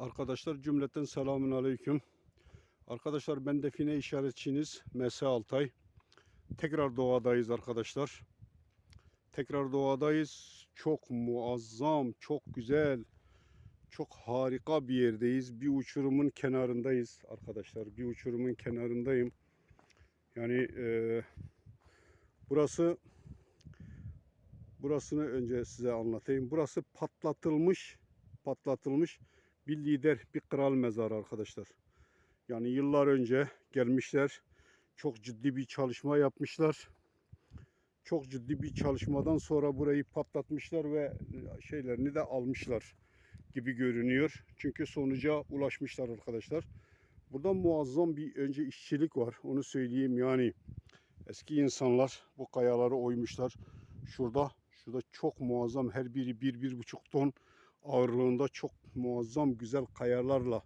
Arkadaşlar cümleten selamun aleyküm. Arkadaşlar ben define işaretçiniz Mese Altay. Tekrar doğadayız arkadaşlar. Tekrar doğadayız. Çok muazzam, çok güzel, çok harika bir yerdeyiz. Bir uçurumun kenarındayız arkadaşlar. Bir uçurumun kenarındayım. Yani e, burası burasını önce size anlatayım. Burası patlatılmış patlatılmış bir lider, bir kral mezarı arkadaşlar. Yani yıllar önce gelmişler. Çok ciddi bir çalışma yapmışlar. Çok ciddi bir çalışmadan sonra burayı patlatmışlar ve şeylerini de almışlar gibi görünüyor. Çünkü sonuca ulaşmışlar arkadaşlar. Burada muazzam bir önce işçilik var. Onu söyleyeyim yani. Eski insanlar bu kayaları oymuşlar. Şurada şurada çok muazzam her biri bir, bir buçuk ton ağırlığında çok muazzam güzel kayalarla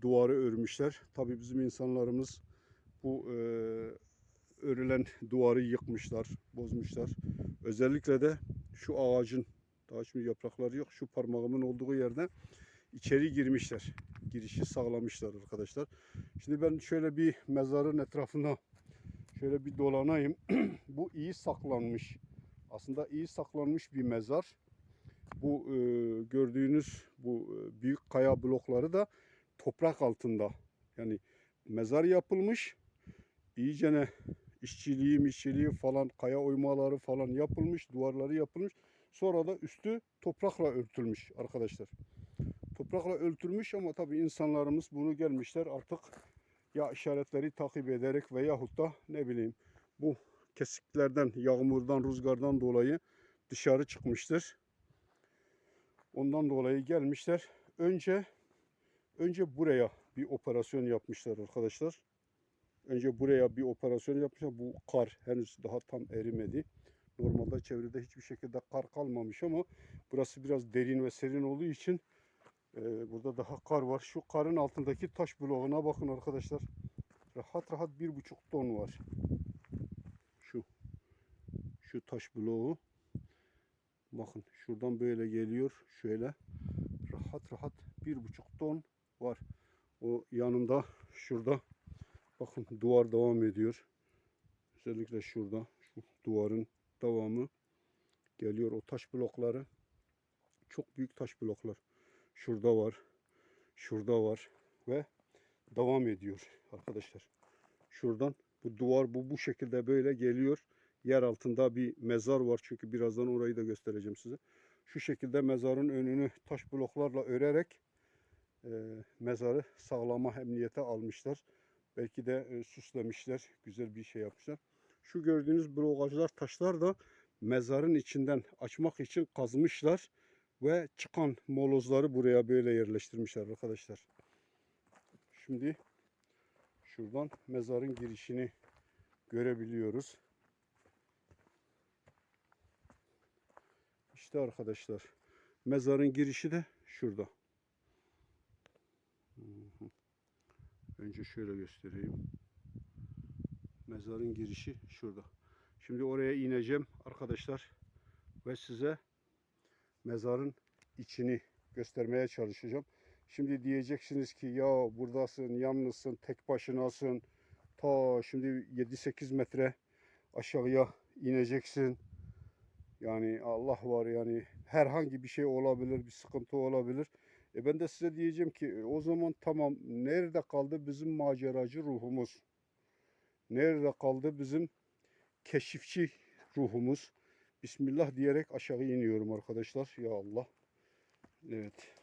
duvarı örmüşler. Tabii bizim insanlarımız bu e, örülen duvarı yıkmışlar, bozmuşlar. Özellikle de şu ağacın, daha şimdi yaprakları yok, şu parmağımın olduğu yerde içeri girmişler. Girişi sağlamışlar arkadaşlar. Şimdi ben şöyle bir mezarın etrafına şöyle bir dolanayım. bu iyi saklanmış. Aslında iyi saklanmış bir mezar bu e, gördüğünüz bu e, büyük kaya blokları da toprak altında. Yani mezar yapılmış. İyicene işçiliği, işçiliği falan, kaya oymaları falan yapılmış, duvarları yapılmış. Sonra da üstü toprakla örtülmüş arkadaşlar. Toprakla örtülmüş ama tabii insanlarımız bunu gelmişler artık ya işaretleri takip ederek veyahut da ne bileyim bu kesiklerden, yağmurdan, rüzgardan dolayı dışarı çıkmıştır. Ondan dolayı gelmişler. Önce önce buraya bir operasyon yapmışlar arkadaşlar. Önce buraya bir operasyon yapmışlar. Bu kar henüz daha tam erimedi. Normalde çevrede hiçbir şekilde kar kalmamış ama burası biraz derin ve serin olduğu için e, burada daha kar var. Şu karın altındaki taş bloğuna bakın arkadaşlar. Rahat rahat bir buçuk ton var. Şu şu taş bloğu. Bakın şuradan böyle geliyor. Şöyle rahat rahat bir buçuk ton var. O yanında şurada bakın duvar devam ediyor. Özellikle şurada şu duvarın devamı geliyor. O taş blokları çok büyük taş bloklar. Şurada var. Şurada var ve devam ediyor arkadaşlar. Şuradan bu duvar bu bu şekilde böyle geliyor yer altında bir mezar var. Çünkü birazdan orayı da göstereceğim size. Şu şekilde mezarın önünü taş bloklarla örerek e, mezarı sağlama emniyete almışlar. Belki de e, süslemişler. Güzel bir şey yapmışlar. Şu gördüğünüz blokajlar taşlar da mezarın içinden açmak için kazmışlar. Ve çıkan molozları buraya böyle yerleştirmişler arkadaşlar. Şimdi şuradan mezarın girişini görebiliyoruz. İşte arkadaşlar mezarın girişi de şurada. Önce şöyle göstereyim. Mezarın girişi şurada. Şimdi oraya ineceğim arkadaşlar ve size mezarın içini göstermeye çalışacağım. Şimdi diyeceksiniz ki ya buradasın, yalnızsın, tek başınasın. Ta şimdi 7-8 metre aşağıya ineceksin. Yani Allah var yani herhangi bir şey olabilir, bir sıkıntı olabilir. E ben de size diyeceğim ki e, o zaman tamam nerede kaldı bizim maceracı ruhumuz? Nerede kaldı bizim keşifçi ruhumuz? Bismillah diyerek aşağı iniyorum arkadaşlar. Ya Allah. Evet.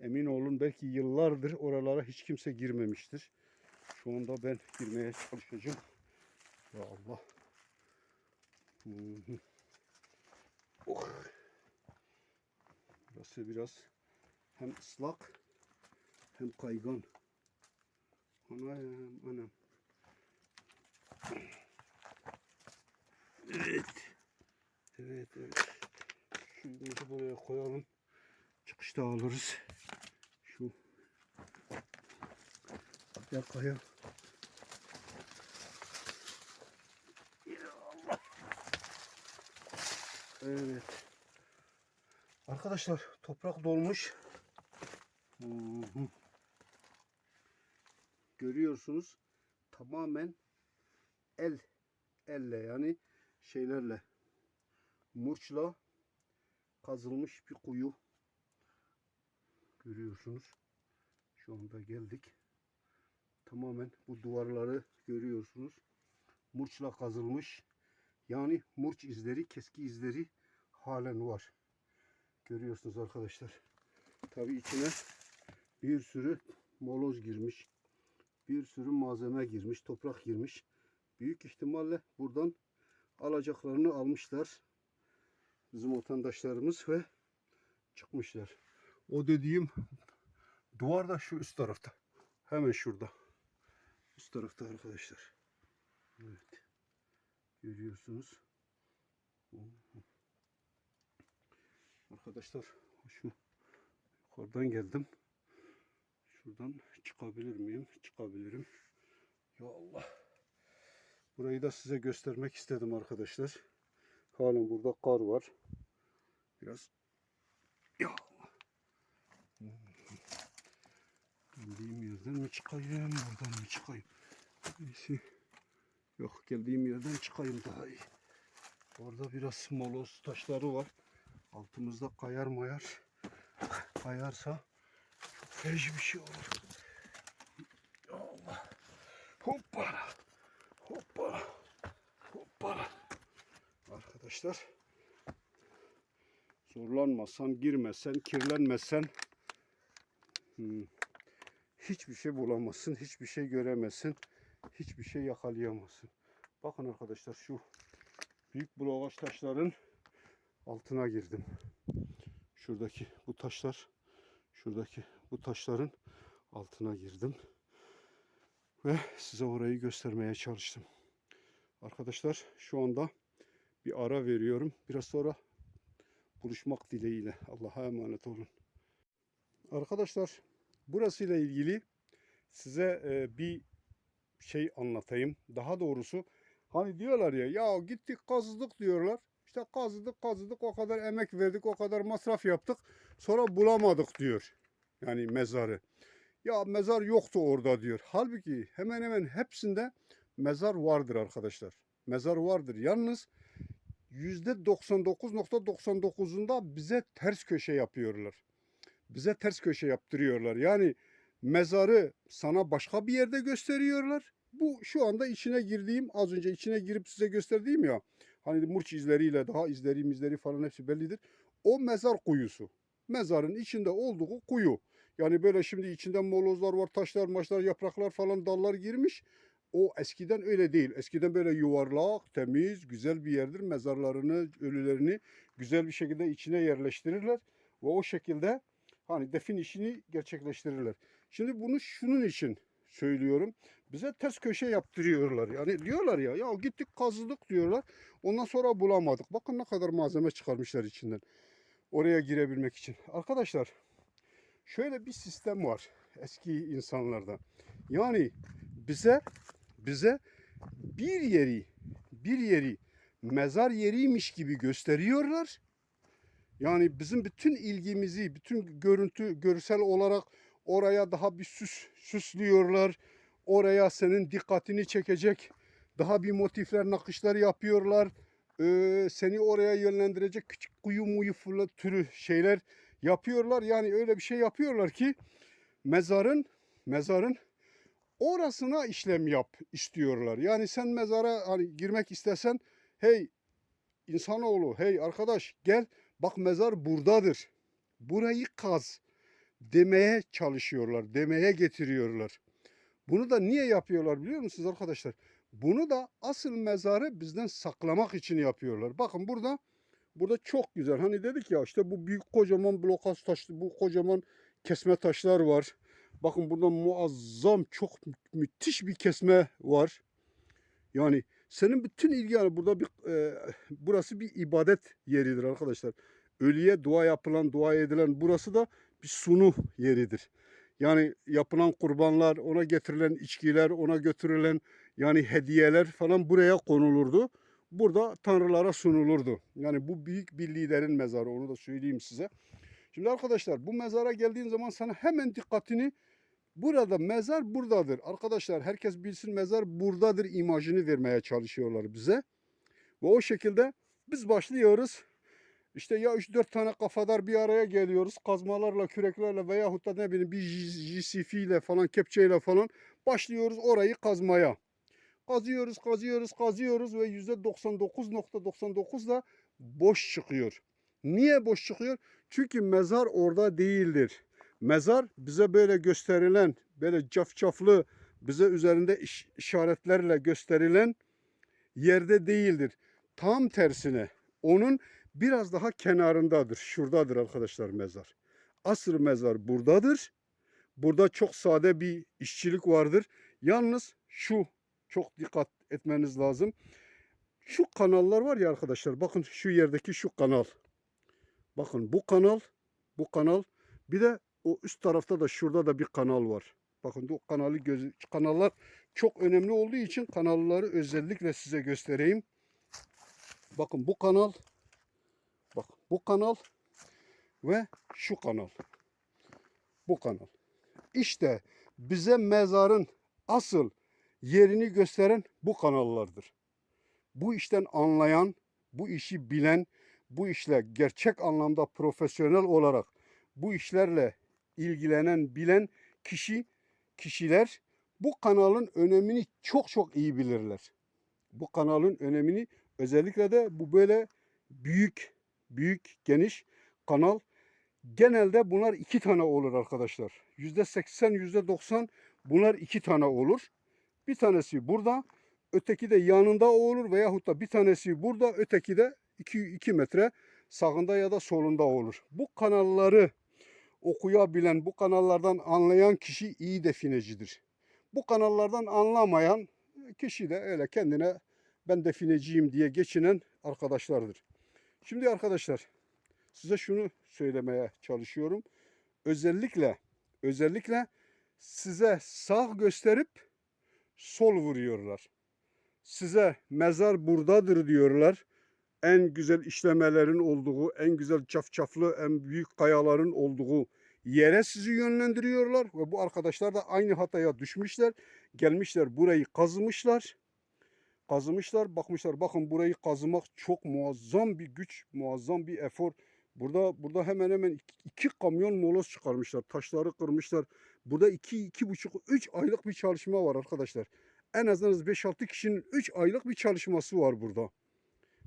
Emin olun belki yıllardır oralara hiç kimse girmemiştir. Şu anda ben girmeye çalışacağım. Ya Allah. Hı hı. Oh. Burası biraz hem ıslak hem kaygan. Anam anam. Evet. Evet evet. Şunu buraya koyalım. Çıkışta alırız. Şu ya kaya. Ya Allah. Evet. Arkadaşlar toprak dolmuş. Görüyorsunuz tamamen el elle yani şeylerle murçla kazılmış bir kuyu görüyorsunuz. Şu anda geldik. Tamamen bu duvarları görüyorsunuz. Murçla kazılmış. Yani murç izleri, keski izleri halen var. Görüyorsunuz arkadaşlar. Tabi içine bir sürü moloz girmiş. Bir sürü malzeme girmiş, toprak girmiş. Büyük ihtimalle buradan alacaklarını almışlar. Bizim vatandaşlarımız ve çıkmışlar. O dediğim duvar da şu üst tarafta. Hemen şurada. Üst tarafta arkadaşlar. Evet. Görüyorsunuz. Arkadaşlar şu yukarıdan geldim. Şuradan çıkabilir miyim? Çıkabilirim. Ya Allah. Burayı da size göstermek istedim arkadaşlar. Halen burada kar var. Biraz ya. Geldiğim yerden mi çıkayım? Buradan mı çıkayım? Neyse. Yok geldiğim yerden çıkayım daha iyi. Orada biraz moloz taşları var. Altımızda kayar mayar. Kayarsa çok feci bir şey olur. Allah. Hoppala. Hoppala. Hoppala. Arkadaşlar zorlanmasan, girmesen, kirlenmesen hmm, hiçbir şey bulamazsın, hiçbir şey göremezsin, hiçbir şey yakalayamazsın. Bakın arkadaşlar şu büyük bloğaç taşların altına girdim. Şuradaki bu taşlar, şuradaki bu taşların altına girdim. Ve size orayı göstermeye çalıştım. Arkadaşlar şu anda bir ara veriyorum. Biraz sonra buluşmak dileğiyle. Allah'a emanet olun. Arkadaşlar burası ile ilgili size e, bir şey anlatayım. Daha doğrusu hani diyorlar ya ya gittik kazıdık diyorlar. İşte kazıdık kazıdık o kadar emek verdik o kadar masraf yaptık. Sonra bulamadık diyor. Yani mezarı. Ya mezar yoktu orada diyor. Halbuki hemen hemen hepsinde mezar vardır arkadaşlar. Mezar vardır. Yalnız %99.99'unda bize ters köşe yapıyorlar. Bize ters köşe yaptırıyorlar. Yani mezarı sana başka bir yerde gösteriyorlar. Bu şu anda içine girdiğim, az önce içine girip size gösterdiğim ya. Hani murç izleriyle daha izleri mizleri falan hepsi bellidir. O mezar kuyusu. Mezarın içinde olduğu kuyu. Yani böyle şimdi içinde molozlar var, taşlar, maçlar, yapraklar falan dallar girmiş. O eskiden öyle değil. Eskiden böyle yuvarlak, temiz, güzel bir yerdir. Mezarlarını, ölülerini güzel bir şekilde içine yerleştirirler. Ve o şekilde hani defin işini gerçekleştirirler. Şimdi bunu şunun için söylüyorum. Bize ters köşe yaptırıyorlar. Yani diyorlar ya ya gittik kazıdık diyorlar. Ondan sonra bulamadık. Bakın ne kadar malzeme çıkarmışlar içinden. Oraya girebilmek için. Arkadaşlar şöyle bir sistem var eski insanlarda. Yani bize bize bir yeri bir yeri mezar yeriymiş gibi gösteriyorlar. Yani bizim bütün ilgimizi, bütün görüntü, görsel olarak oraya daha bir süs süslüyorlar. Oraya senin dikkatini çekecek daha bir motifler, nakışlar yapıyorlar. Ee, seni oraya yönlendirecek küçük kuyu muyu fırla türü şeyler yapıyorlar. Yani öyle bir şey yapıyorlar ki mezarın mezarın orasına işlem yap istiyorlar. Yani sen mezara hani girmek istesen hey insanoğlu hey arkadaş gel bak mezar buradadır. Burayı kaz demeye çalışıyorlar, demeye getiriyorlar. Bunu da niye yapıyorlar biliyor musunuz arkadaşlar? Bunu da asıl mezarı bizden saklamak için yapıyorlar. Bakın burada burada çok güzel. Hani dedik ya işte bu büyük kocaman blokaz taşlı, bu kocaman kesme taşlar var. Bakın burada muazzam çok mü- müthiş bir kesme var. Yani senin bütün ilgi burada bir e, burası bir ibadet yeridir arkadaşlar. Ölüye dua yapılan, dua edilen burası da bir sunu yeridir. Yani yapılan kurbanlar, ona getirilen içkiler, ona götürülen yani hediyeler falan buraya konulurdu. Burada tanrılara sunulurdu. Yani bu büyük bir liderin mezarı onu da söyleyeyim size. Şimdi arkadaşlar bu mezara geldiğin zaman sana hemen dikkatini burada mezar buradadır. Arkadaşlar herkes bilsin mezar buradadır imajını vermeye çalışıyorlar bize. Ve o şekilde biz başlıyoruz. İşte ya 3-4 tane kafadar bir araya geliyoruz. Kazmalarla, küreklerle veyahut da ne bileyim bir JCF ile falan, kepçeyle falan başlıyoruz orayı kazmaya. Kazıyoruz, kazıyoruz, kazıyoruz ve %99.99 da boş çıkıyor. Niye boş çıkıyor? Çünkü mezar orada değildir. Mezar bize böyle gösterilen, böyle cafcaflı, bize üzerinde iş- işaretlerle gösterilen yerde değildir. Tam tersine onun biraz daha kenarındadır. Şuradadır arkadaşlar mezar. Asıl mezar buradadır. Burada çok sade bir işçilik vardır. Yalnız şu çok dikkat etmeniz lazım. Şu kanallar var ya arkadaşlar. Bakın şu yerdeki şu kanal. Bakın bu kanal, bu kanal. Bir de o üst tarafta da şurada da bir kanal var. Bakın bu kanalı göz, kanallar çok önemli olduğu için kanalları özellikle size göstereyim. Bakın bu kanal, bu kanal ve şu kanal. Bu kanal. İşte bize mezarın asıl yerini gösteren bu kanallardır. Bu işten anlayan, bu işi bilen, bu işle gerçek anlamda profesyonel olarak bu işlerle ilgilenen, bilen kişi, kişiler bu kanalın önemini çok çok iyi bilirler. Bu kanalın önemini özellikle de bu böyle büyük, büyük, geniş kanal genelde bunlar iki tane olur arkadaşlar. Yüzde seksen, yüzde doksan bunlar iki tane olur. Bir tanesi burada, öteki de yanında olur veyahut da bir tanesi burada, öteki de 2 metre sağında ya da solunda olur. Bu kanalları okuyabilen, bu kanallardan anlayan kişi iyi definecidir. Bu kanallardan anlamayan kişi de öyle kendine ben defineciyim diye geçinen arkadaşlardır. Şimdi arkadaşlar size şunu söylemeye çalışıyorum. Özellikle özellikle size sağ gösterip sol vuruyorlar. Size mezar buradadır diyorlar. En güzel işlemelerin olduğu, en güzel cafcaflı, en büyük kayaların olduğu yere sizi yönlendiriyorlar. Ve bu arkadaşlar da aynı hataya düşmüşler. Gelmişler burayı kazımışlar. Kazımışlar, bakmışlar. Bakın burayı kazımak çok muazzam bir güç, muazzam bir efor. Burada burada hemen hemen iki, iki kamyon moloz çıkarmışlar. Taşları kırmışlar. Burada iki, iki buçuk, üç aylık bir çalışma var arkadaşlar. En azından 5-6 kişinin 3 aylık bir çalışması var burada.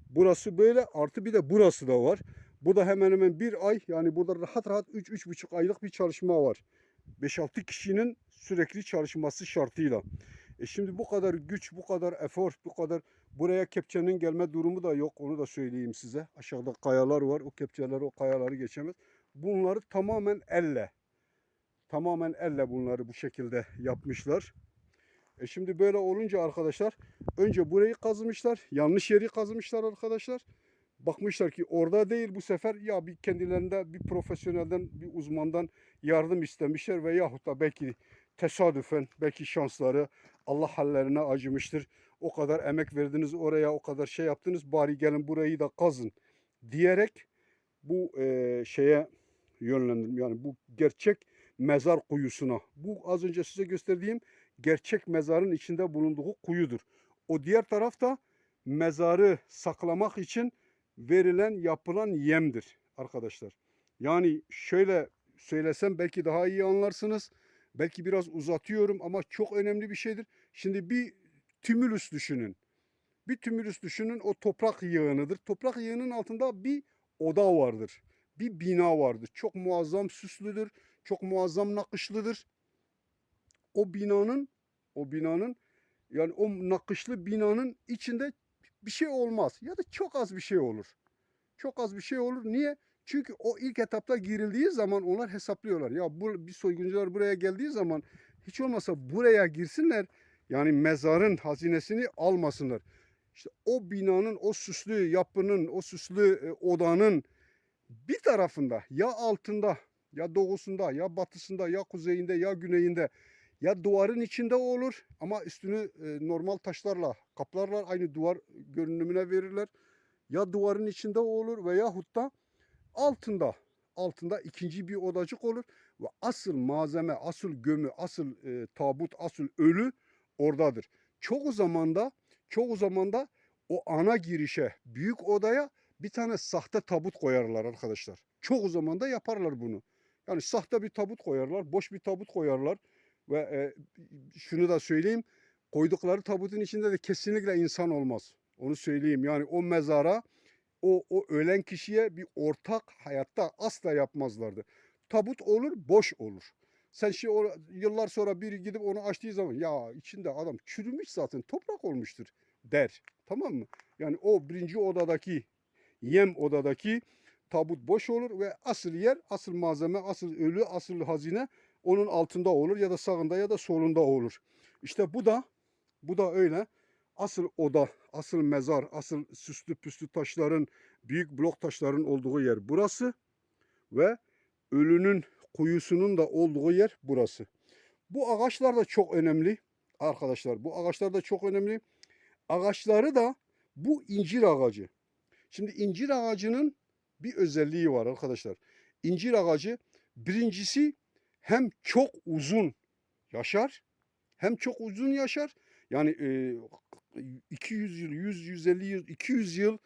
Burası böyle artı bir de burası da var. Bu da hemen hemen bir ay yani burada rahat rahat 3-3,5 aylık bir çalışma var. 5-6 kişinin sürekli çalışması şartıyla. E şimdi bu kadar güç, bu kadar efor, bu kadar buraya kepçenin gelme durumu da yok. Onu da söyleyeyim size. Aşağıda kayalar var. O kepçeler o kayaları geçemez. Bunları tamamen elle. Tamamen elle bunları bu şekilde yapmışlar. E şimdi böyle olunca arkadaşlar önce burayı kazımışlar. Yanlış yeri kazımışlar arkadaşlar. Bakmışlar ki orada değil bu sefer ya bir kendilerinde bir profesyonelden bir uzmandan yardım istemişler ve yahut da belki tesadüfen belki şansları Allah hallerine acımıştır. O kadar emek verdiniz oraya o kadar şey yaptınız bari gelin burayı da kazın diyerek bu e, şeye yönlendim. Yani bu gerçek mezar kuyusuna. Bu az önce size gösterdiğim gerçek mezarın içinde bulunduğu kuyudur. O diğer tarafta mezarı saklamak için verilen yapılan yemdir arkadaşlar. Yani şöyle söylesem belki daha iyi anlarsınız. Belki biraz uzatıyorum ama çok önemli bir şeydir. Şimdi bir tümülüs düşünün. Bir tümülüs düşünün o toprak yığınıdır. Toprak yığının altında bir oda vardır. Bir bina vardır. Çok muazzam süslüdür. Çok muazzam nakışlıdır. O binanın o binanın yani o nakışlı binanın içinde bir şey olmaz ya da çok az bir şey olur. Çok az bir şey olur. Niye? Çünkü o ilk etapta girildiği zaman onlar hesaplıyorlar. Ya bu bir soyguncular buraya geldiği zaman hiç olmasa buraya girsinler. Yani mezarın hazinesini almasınlar. İşte o binanın, o süslü yapının, o süslü e, odanın bir tarafında ya altında ya doğusunda ya batısında ya kuzeyinde ya güneyinde ya duvarın içinde olur ama üstünü e, normal taşlarla kaplarlar. Aynı duvar görünümüne verirler. Ya duvarın içinde olur veya hutta altında. altında ikinci bir odacık olur ve asıl malzeme, asıl gömü, asıl e, tabut, asıl ölü oradadır. Çoğu zamanda çoğu zamanda o ana girişe, büyük odaya bir tane sahte tabut koyarlar arkadaşlar. Çoğu zaman da yaparlar bunu. Yani sahte bir tabut koyarlar, boş bir tabut koyarlar ve e, şunu da söyleyeyim. Koydukları tabutun içinde de kesinlikle insan olmaz. Onu söyleyeyim. Yani o mezara o, o ölen kişiye bir ortak hayatta asla yapmazlardı. Tabut olur, boş olur. Sen şimdi o, yıllar sonra biri gidip onu açtığı zaman ya içinde adam çürümüş zaten toprak olmuştur der. Tamam mı? Yani o birinci odadaki yem odadaki tabut boş olur ve asıl yer, asıl malzeme, asıl ölü, asıl hazine onun altında olur ya da sağında ya da solunda olur. İşte bu da bu da öyle. Asıl oda, asıl mezar, asıl süslü püslü taşların, büyük blok taşların olduğu yer burası ve ölünün kuyusunun da olduğu yer burası. Bu ağaçlar da çok önemli arkadaşlar. Bu ağaçlar da çok önemli. Ağaçları da bu incir ağacı. Şimdi incir ağacının bir özelliği var arkadaşlar. İncir ağacı birincisi hem çok uzun yaşar hem çok uzun yaşar. Yani e, 200 yıl, 100, 150 yıl, 200 yıl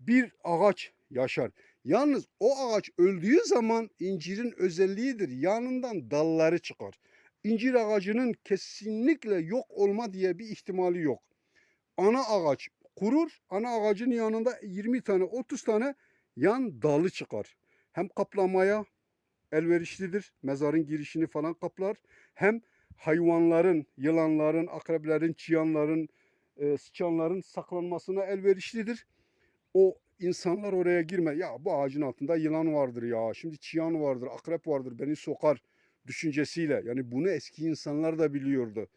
bir ağaç yaşar. Yalnız o ağaç öldüğü zaman incirin özelliğidir. Yanından dalları çıkar. İncir ağacının kesinlikle yok olma diye bir ihtimali yok. Ana ağaç kurur. Ana ağacın yanında 20 tane 30 tane yan dalı çıkar. Hem kaplamaya elverişlidir. Mezarın girişini falan kaplar. Hem hayvanların, yılanların, akreplerin, çıyanların, e, sıçanların saklanmasına elverişlidir. O insanlar oraya girme. Ya bu ağacın altında yılan vardır ya. Şimdi çıyan vardır, akrep vardır, beni sokar düşüncesiyle. Yani bunu eski insanlar da biliyordu.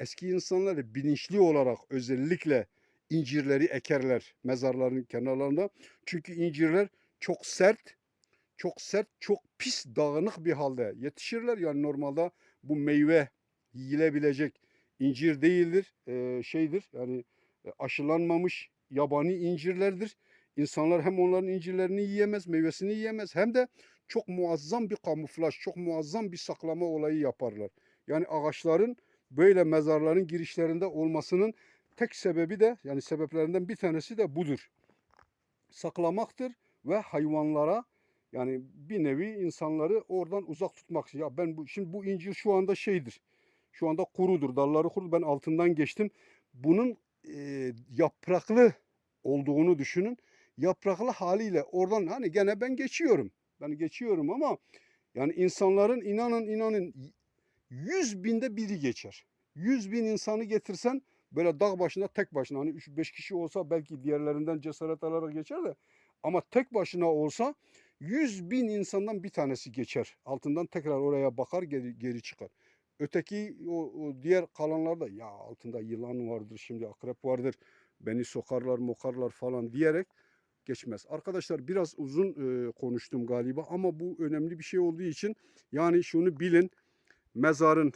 Eski insanlar bilinçli olarak özellikle incirleri ekerler mezarların kenarlarında. Çünkü incirler çok sert, çok sert, çok pis, dağınık bir halde yetişirler. Yani normalde bu meyve yiyilebilecek incir değildir, e, şeydir. Yani aşılanmamış yabani incirlerdir. İnsanlar hem onların incirlerini yiyemez, meyvesini yiyemez hem de çok muazzam bir kamuflaj, çok muazzam bir saklama olayı yaparlar. Yani ağaçların böyle mezarların girişlerinde olmasının tek sebebi de yani sebeplerinden bir tanesi de budur. Saklamaktır ve hayvanlara yani bir nevi insanları oradan uzak tutmak. Ya ben bu şimdi bu incir şu anda şeydir. Şu anda kurudur, dalları kuru. Ben altından geçtim. Bunun e, yapraklı olduğunu düşünün. Yapraklı haliyle oradan hani gene ben geçiyorum. Ben geçiyorum ama yani insanların inanın inanın yüz binde biri geçer. Yüz bin insanı getirsen böyle dağ başında tek başına hani 3-5 kişi olsa belki diğerlerinden cesaret alarak geçer de ama tek başına olsa 100 bin insandan bir tanesi geçer. Altından tekrar oraya bakar geri, geri çıkar. Öteki o, o diğer kalanlarda ya altında yılan vardır şimdi akrep vardır beni sokarlar mokarlar falan diyerek geçmez. Arkadaşlar biraz uzun e, konuştum galiba ama bu önemli bir şey olduğu için yani şunu bilin mezarın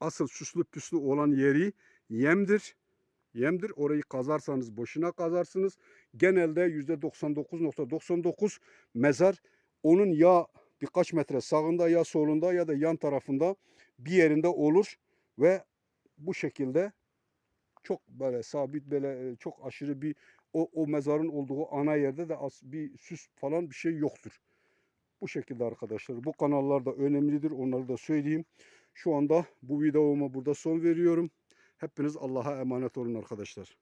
asıl süslü püslü olan yeri yemdir. Yemdir. Orayı kazarsanız boşuna kazarsınız. Genelde %99.99 mezar onun ya birkaç metre sağında ya solunda ya da yan tarafında bir yerinde olur ve bu şekilde çok böyle sabit böyle çok aşırı bir o, o mezarın olduğu ana yerde de az bir süs falan bir şey yoktur. Bu şekilde arkadaşlar. Bu kanallar da önemlidir. Onları da söyleyeyim. Şu anda bu videoma burada son veriyorum. Hepiniz Allah'a emanet olun arkadaşlar.